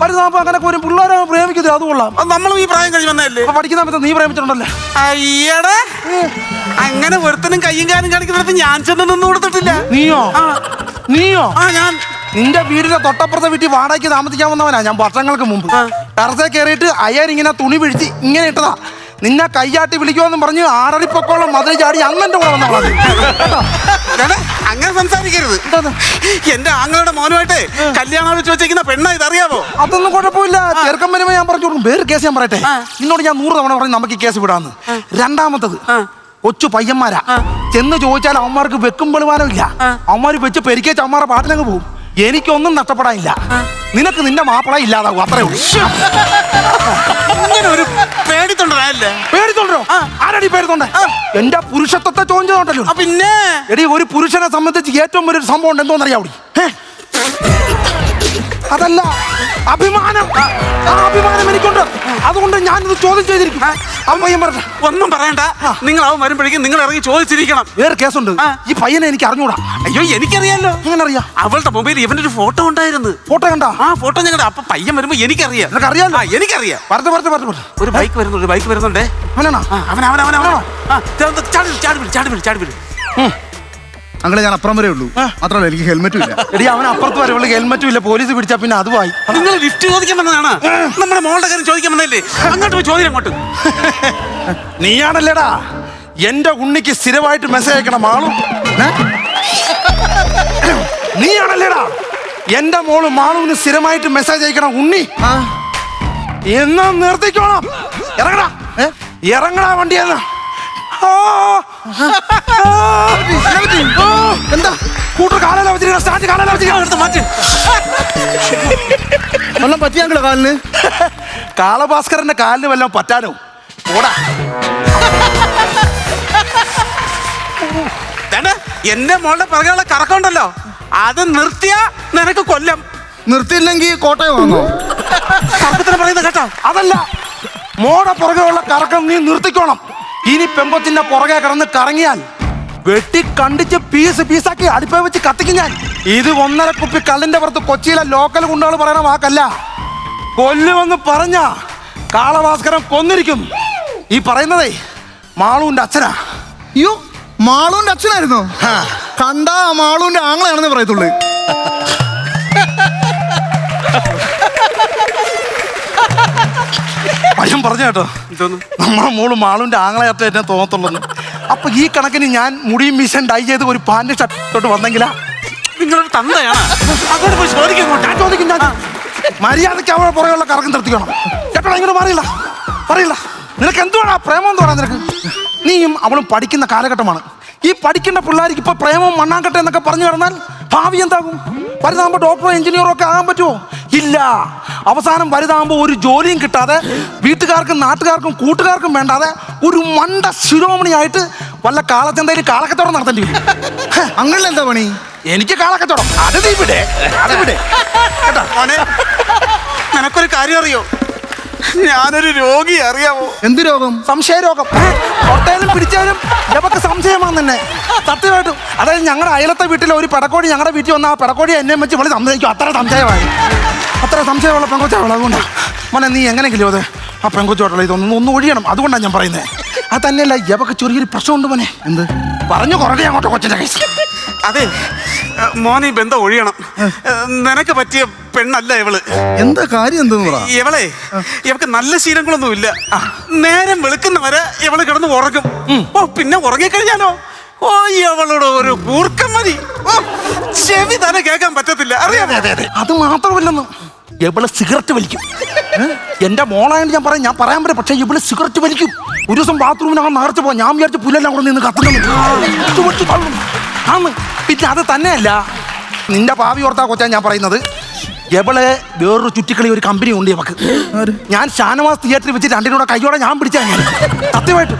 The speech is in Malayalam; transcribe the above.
വലുതാകുമ്പോ അങ്ങനെ പോലും പിള്ളേരെ പ്രേമിക്കുന്നത് അത് കൊള്ളാം. അത് നമ്മളും ഈ പ്രായം കഴിഞ്ഞ് വന്നതല്ലേ? അപ്പൊ പഠിക്കുന്ന സമയത്ത് നീ പ്രേമിച്ചിട്ടുണ്ടല്ലേ? അയ്യടെ. അങ്ങനെ ഒരുത്തനും കയ്യും കാലും കാണിക്കുന്നിടത്ത് ഞാൻ ചെന്ന് നിന്ന് കൊടുത്തിട്ടില്ല. നീയോ. നീയോ? ആ ഞാൻ. നിന്റെ വീടിന്റെ തൊട്ടപ്പുറത്തെ വീട്ടിൽ വാടകയ്ക്ക് താമസിക്കാൻ വന്നവനാ. ഞാൻ വർഷങ്ങൾക്ക് മുമ്പ്. ടെറസേ കയറിയിട്ട് അയ്യാൻ ഇങ്ങനെ തുണി പിഴിച്ച് ഇങ്ങനെ ഇട്ടതാ. നിന്നെ കൈയാട്ടി വിളിക്കുമെന്നും പറഞ്ഞ് ആറടിപ്പൊക്കോളം മധുര ചാടി അങ്ങനെ കൂടെ അങ്ങനെ സംസാരിക്കരുത്? എന്റെ ആങ്ങളുടെ മോനുമായിട്ട് കല്യാണം വെച്ച് വെച്ചേക്കുന്ന പെണ്ണ ഇതറിയാവോ? അതൊന്നും കുഴപ്പമില്ല. ചെറുക്കം വരുമ്പോ ഞാൻ പറഞ്ഞു കൊടുക്കും വേറെ കേസ് ഞാൻ പറയട്ടെ. ഇന്നോട് നിന്നോട് ഞാൻ നൂറ് തവണ പറഞ്ഞു നമുക്ക് ഈ കേസ് വിടാന്ന്. രണ്ടാമത്തത് കൊച്ചു പയ്യന്മാരാ. ചെന്ന് ചോദിച്ചാൽ അവന്മാർക്ക് വെക്കും ഇല്ല. ആ. വെച്ച് പെരിക്കേച്ച് അവന്മാരുടെ പാട്ടിലങ്ങ് പോകും എനിക്കൊന്നും നഷ്ടപ്പെടാനില്ല. നിനക്ക് നിന്റെ മാപ്പിള ഇല്ലാതാവും അത്രേ ഉള്ളൂ. ഇങ്ങനെ ഒരു പേടിത്തൊണ്ടല്ലേ പേടിത്തോണ്ടോ? ആരാടി പേടിത്തോണ്ടേ? എന്റെ പുരുഷത്വത്തെ ചോദിച്ചതുണ്ടല്ലോ പിന്നെ? എടി ഒരു പുരുഷനെ സംബന്ധിച്ച് ഏറ്റവും വലിയൊരു സംഭവം ഉണ്ട് എന്തോന്ന് ഏ? അതല്ല അഭിമാനം. ആ അഭിമാനം എനിക്കുണ്ട്. അതുകൊണ്ട് ഞാനിത് ചോദ്യം ചെയ്തിരിക്കും. അവൻ പയ്യൻ പറഞ്ഞ ഒന്നും പറയണ്ട. നിങ്ങൾ അവൻ വരുമ്പോഴേക്കും നിങ്ങൾ ഇറങ്ങി ചോദിച്ചിരിക്കണം. വേറെ കേസുണ്ട്. ഈ പയ്യനെ എനിക്ക് അറിഞ്ഞൂടാ. അയ്യോ എനിക്കറിയാലോ. എങ്ങനെ അറിയാ അവളുടെ മൊബൈലിൽ ഇവന്റെ ഒരു ഫോട്ടോ ഉണ്ടായിരുന്നു. ഫോട്ടോ കണ്ട? ആ ഫോട്ടോ ഞങ്ങളുടെ അപ്പൊ പയ്യൻ വരുമ്പോ എനിക്കറിയാം. നിനക്ക് അറിയാലോ എനിക്കറിയാം. പറഞ്ഞു പറഞ്ഞു പറഞ്ഞു പറഞ്ഞു. ഒരു ബൈക്ക് വരുന്നുണ്ട് ഒരു ബൈക്ക് വരുന്നുണ്ടേ. അവനാണോ? അവൻ അവൻ അവൻ അവനോ. ആ. ചാടി ചാടി ചാടി ചാടി അങ്ങനെ ഞാൻ അപ്പുറം വരെ ഉള്ളൂ. മാത്രമല്ല എനിക്ക് ഹെൽമെറ്റും ഇല്ല. എടി അവൻ അപ്പുറത്ത് വരെ ഉള്ളു. ഹെൽമെറ്റും ഇല്ല. പോലീസ് പിടിച്ചാ പിന്നെ അതുമായി നിങ്ങൾ ലിഫ്റ്റ് ചോദിക്കാൻ വന്നതാണ്. നമ്മുടെ മോളുടെ കാര്യം ചോദിക്കാൻ വന്നല്ലേ അങ്ങോട്ട് പോയി ചോദ്യം അങ്ങോട്ട്. നീയാണല്ലേടാ? എന്റെ ഉണ്ണിക്ക് സ്ഥിരമായിട്ട് മെസ്സേജ് അയക്കണം മാളും. നീയാണല്ലേടാ? എന്റെ മോൾ മാളുവിന് സ്ഥിരമായിട്ട് മെസ്സേജ് അയക്കണം ഉണ്ണി. ആ. എന്നാ നിർത്തിക്കോണം ഇറങ്ങടാ. ഇറങ്ങടാ വണ്ടിയെന്നാ. വണ്ടിയെന്ന് എന്താ? കൂട്ടർ എടുത്ത് മാറ്റി. വല്ലതും കാലിന്? കാളഭാസ്കരന്റെ കാലിന് വല്ലതും പറ്റാനോ? കൂടാ എന്റെ മോളുടെ പിറകെയുള്ള കറക്കമുണ്ടല്ലോ. അത് നിർത്തിയാ നിനക്ക് കൊല്ലം. നിർത്തിയില്ലെങ്കിൽ കോട്ടയം വന്നോ കറക്കത്തിന് പറയുന്നത് കേട്ടോ. അതല്ല മോടെ പുറകെയുള്ള കറക്കം നീ നിർത്തിക്കോണം. ഇനി പെമ്പത്തിന്റെ പുറകെ കിടന്ന് കറങ്ങിയാൽ വെട്ടി കണ്ടിച്ച് പീസ് പീസാക്കി അടുപ്പ വെച്ച് കത്തിക്കും ഞാൻ. ഇത് ഒന്നര കുപ്പി കല്ലിന്റെ പുറത്ത് കൊച്ചിയിലെ ലോക്കൽ ഗുണ്ടകൾ പറയണ വാക്കല്ല. കൊല്ലുമെന്ന് പറഞ്ഞ കാളഭാസ്കരം കൊന്നിരിക്കും. ഈ പറയുന്നതേ മാളൂന്റെ അച്ഛനാ. അയ്യോ മാളൂന്റെ അച്ഛനായിരുന്നു? കണ്ടാ മാളൂന്റെ ആങ്ങളാണെന്ന് പറയത്തുള്ളൂ. പയ്യൻ പറഞ്ഞു കേട്ടോ. നമ്മുടെ മോൾ മാളുവിന്റെ ആങ്ങളയായിട്ട് എന്നെ തോന്നത്തുള്ളൂ. അപ്പൊ ഈ കണക്കിന് ഞാൻ മുടിയും മിഷൻ ഡൈ ചെയ്ത് ഒരു പാന്റ് ഷർട്ടോട്ട് വന്നെങ്കിലാ? നിങ്ങളൊരു തന്തയാണ് അങ്ങോട്ട് പോയി ചോദിക്കും അങ്ങോട്ട്. ഞാൻ ചോദിക്കും ഞാൻ മര്യാദയ്ക്ക് അവളെ പുറകെയുള്ള കറക്കം നിർത്തിക്കണം കേട്ടോ ഇങ്ങനെ പറയില്ല പറയില്ല നിനക്ക് എന്തുവാണ് പ്രേമം എന്ന് പറയാൻ നിനക്ക്? നീയും അവളും പഠിക്കുന്ന കാലഘട്ടമാണ്. ഈ പഠിക്കുന്ന പിള്ളേർക്ക് ഇപ്പൊ പ്രേമം മണ്ണാങ്കട്ടെ എന്നൊക്കെ പറഞ്ഞു കിടന്നാൽ ഭാവി എന്താകും? വലുതാകുമ്പോൾ ഡോക്ടറോ എഞ്ചിനീയറോ ഒക്കെ ആകാൻ പറ്റുമോ ഇല്ല. അവസാനം വലുതാകുമ്പോൾ ഒരു ജോലിയും കിട്ടാതെ വീട്ടുകാർക്കും നാട്ടുകാർക്കും കൂട്ടുകാർക്കും വേണ്ടാതെ ഒരു മണ്ട ശിരോമണിയായിട്ട് വല്ല കാളച്ചന്തയിൽ കാളക്കച്ചവടം നടത്തേണ്ടി വരും. അങ്ങനെ എന്താ പണി? എനിക്ക് കാളക്കച്ചവടം. അത് നീ വിടെ. അത് വിടെ. കേട്ടോ? മോനെ നിനക്കൊരു കാര്യം അറിയോ? ഞാനൊരു രോഗി അറിയാമോ എന്ത് രോഗം? സംശയരോഗം. ഒട്ടേലും പിടിച്ചാലും ഇതൊക്കെ സംശയമാണ് തന്നെ. സത്യമായിട്ടും. അതായത് ഞങ്ങളുടെ അയലത്തെ വീട്ടിലെ ഒരു പടക്കോടി ഞങ്ങളുടെ വീട്ടിൽ വന്ന ആ പടക്കോടി എന്നെ വെച്ച് വിളി സംശയിക്കും. അത്ര സംശയമായി. അത്ര സംശയമുള്ള പെങ്കൊച്ചാവുള്ള അതുകൊണ്ടാണ് മോനെ നീ എങ്ങനെയെങ്കിലും അത് ആ പെങ്കൊച്ചോട്ടുള്ള ഇതൊന്നും ഒന്ന് ഒഴിയണം. അതുകൊണ്ടാണ് ഞാൻ പറയുന്നത് അത് തന്നെയല്ല ഇവക്ക് ചെറിയൊരു പ്രശ്നമുണ്ട് മോനെ. എന്ത്? പറഞ്ഞു കുറേ അങ്ങോട്ട് കൊച്ചിന്റെ കേസ് അതെ മോനെ ഈ ബന്ധം ഒഴിയണം. നിനക്ക് പറ്റിയ പെണ്ണല്ല ഇവൾ. എന്താ കാര്യം എന്തെന്ന് പറ? ഇവളെ ഇവക്ക് നല്ല ശീലങ്ങളൊന്നും ഇല്ല. നേരം വെളുക്കുന്നവരെ ഇവൾ കിടന്ന് ഉറങ്ങും ഓ പിന്നെ ഉറങ്ങിക്കഴിഞ്ഞാലോ? ഓ ഇവളുടെ ഒരു കൂർക്കം മതി. ഓ, ചെവി തന്നെ കേൾക്കാൻ പറ്റത്തില്ല. അറിയാതെ അത് മാത്രമല്ലെന്ന്. എവിടെ സിഗരറ്റ് വലിക്കും. എന്റെ മോളായിട്ട് ഞാൻ പറയാം ഞാൻ പറയാൻ പറ്റും പക്ഷേ ഇവിടെ സിഗരറ്റ് വലിക്കും. ഒരു ദിവസം ബാത്റൂമിനകം നേർച്ച പോകാം ഞാൻ വിചാരിച്ച പുല്ലെല്ലാം കൂടെ നിന്ന് കത്തുന്നു ആന്ന്. പിന്നെ അത് തന്നെയല്ല നിന്റെ ഭാവി ഓർത്താ കൊച്ചാ ഞാൻ പറയുന്നത്. എവളെ വേറൊരു ചുറ്റിക്കളി ഒരു കമ്പനി ഉണ്ട് ഇവക്ക്. ഞാൻ ഷാനവാസ് തിയേറ്ററിൽ വെച്ച് രണ്ടിനൂടെ കൈയോടെ ഞാൻ പിടിച്ചാ ഞാൻ. സത്യമായിട്ട്.